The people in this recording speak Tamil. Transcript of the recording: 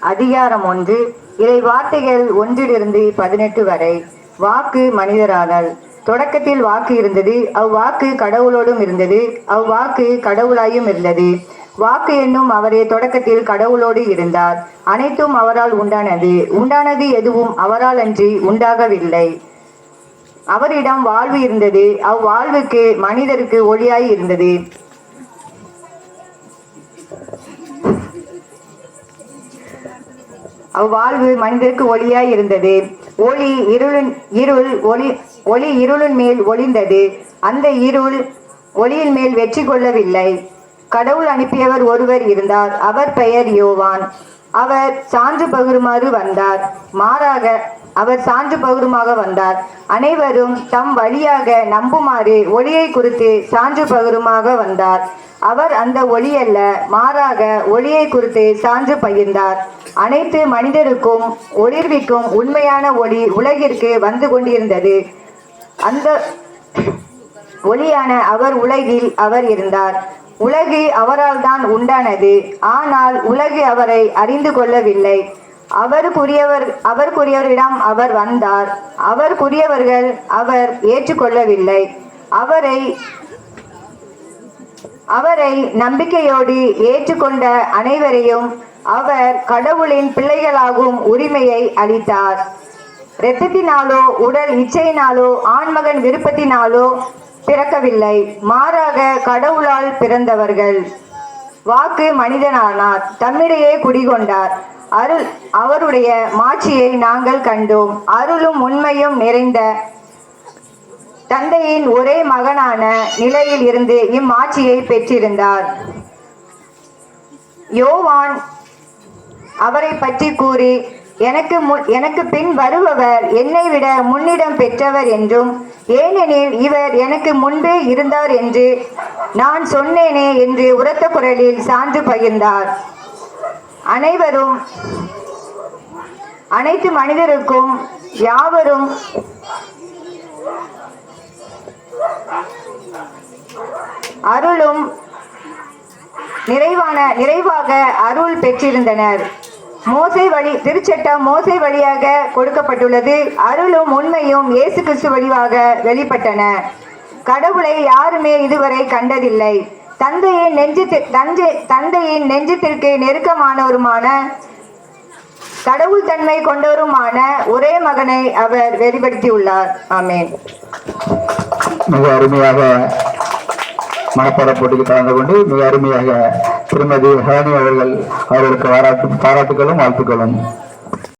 அதிகாரம் ஒன்று. இறை வார்த்தைகள் ஒன்றிலிருந்து பதினெட்டு வரை. வாக்கு மனிதராதல் தொடக்கத்தில் வாக்கு இருந்தது. அவ்வாக்கு கடவுளோடும் இருந்தது. அவ்வாக்கு கடவுளாயும் இருந்தது. வாக்கு என்னும் அவரே தொடக்கத்தில் கடவுளோடு இருந்தார். அனைத்தும் அவரால் உண்டானது. உண்டானது எதுவும் அவரால் அன்றி உண்டாகவில்லை. அவரிடம் வாழ்வு இருந்தது. அவ்வாழ்வுக்கு மனிதருக்கு ஒளியாய் இருந்தது. அவ்வாழ்வு மனிதருக்கு ஒளியாய் இருந்தது. ஒளி இருளின் இருள் ஒளி ஒளி இருளின் மேல் ஒளிந்தது. அந்த இருள் ஒளியின் மேல் வெற்றி கொள்ளவில்லை. கடவுள் அனுப்பியவர் ஒருவர் இருந்தார். அவர் பெயர் யோவான். அவர் சான்று பகிருமாறு வந்தார். மாறாக அவர் சான்று பகிருமாக வந்தார். அனைவரும் தம் வழியாக நம்புமாறு ஒளியை குறித்து சான்று பகிருமாக வந்தார். அவர் அந்த ஒளி அல்ல மாறாக ஒளியை குறித்து சான்று பகிர்ந்தார். அனைத்து மனிதருக்கும் ஒளிர்விக்கும் உண்மையான ஒளி உலகிற்கு வந்து கொண்டிருந்தது. அந்த ஒளியான அவர் உலகில் அவர் இருந்தார். உலகு அவரால் தான் உண்டானது. ஆனால் உலகு அவரை அறிந்து கொள்ளவில்லை. அவருக்குரியவர் அவருக்குரியவரிடம் அவர் வந்தார். அவருக்குரியவர்கள் அவர் ஏற்றுக்கொள்ளவில்லை. அவரை அவரை நம்பிக்கையோடு ஏற்றுக்கொண்ட அனைவரையும் அவர் கடவுளின் பிள்ளைகளாகும் உரிமையை அளித்தார். இரத்தத்தினாலோ உடல் இச்சையினாலோ ஆண்மகன் விருப்பத்தினாலோ பிறக்கவில்லை. மாறாக கடவுளால் பிறந்தவர்கள். வாக்கு மனிதனானார். தம்மிடையே குடிகொண்டார். அருள் அவருடைய மாட்சியை நாங்கள் கண்டோம். அருளும் உண்மையும் நிறைந்த தந்தையின் ஒரே மகனான நிலையில் இருந்து இம்மாட்சியை பெற்றிருந்தார். யோவான் அவரை பற்றி கூறி எனக்கு முன் எனக்கு பின் வருபவர் என்னை விட முன்னிடம் பெற்றவர் என்றும் ஏனெனில் இவர் எனக்கு முன்பே இருந்தார் என்று நான் சொன்னேனே என்று உரத்த குரலில் சான்று பகிர்ந்தார். அனைவரும் அனைத்து மனிதருக்கும் யாவரும் அருளும் நிறைவான நிறைவாக அருள் பெற்றிருந்தனர். மோசை வழி திருச்சட்டம் மோசை வழியாக கொடுக்கப்பட்டுள்ளது. அருளும் உண்மையும் இயேசு கிறிஸ்து வழியாக வெளிப்பட்டன. கடவுளை யாருமே இதுவரை கண்டதில்லை. தந்தையின் நெஞ்சு தஞ்சை தந்தையின் நெஞ்சத்திற்கு நெருக்கமானவருமான கடவுள் தன்மை கொண்டவருமான ஒரே மகனை அவர் வெளிப்படுத்தியுள்ளார். ஆமேன். மிக அருமையாக மனப்பாட போட்டிக்கு கலந்து கொண்டு மிக அருமையாக திருமதி ஹேனி அவர்கள் அவர்களுக்கு பாராட்டு பாராட்டுகளும் வாழ்த்துக்களும்.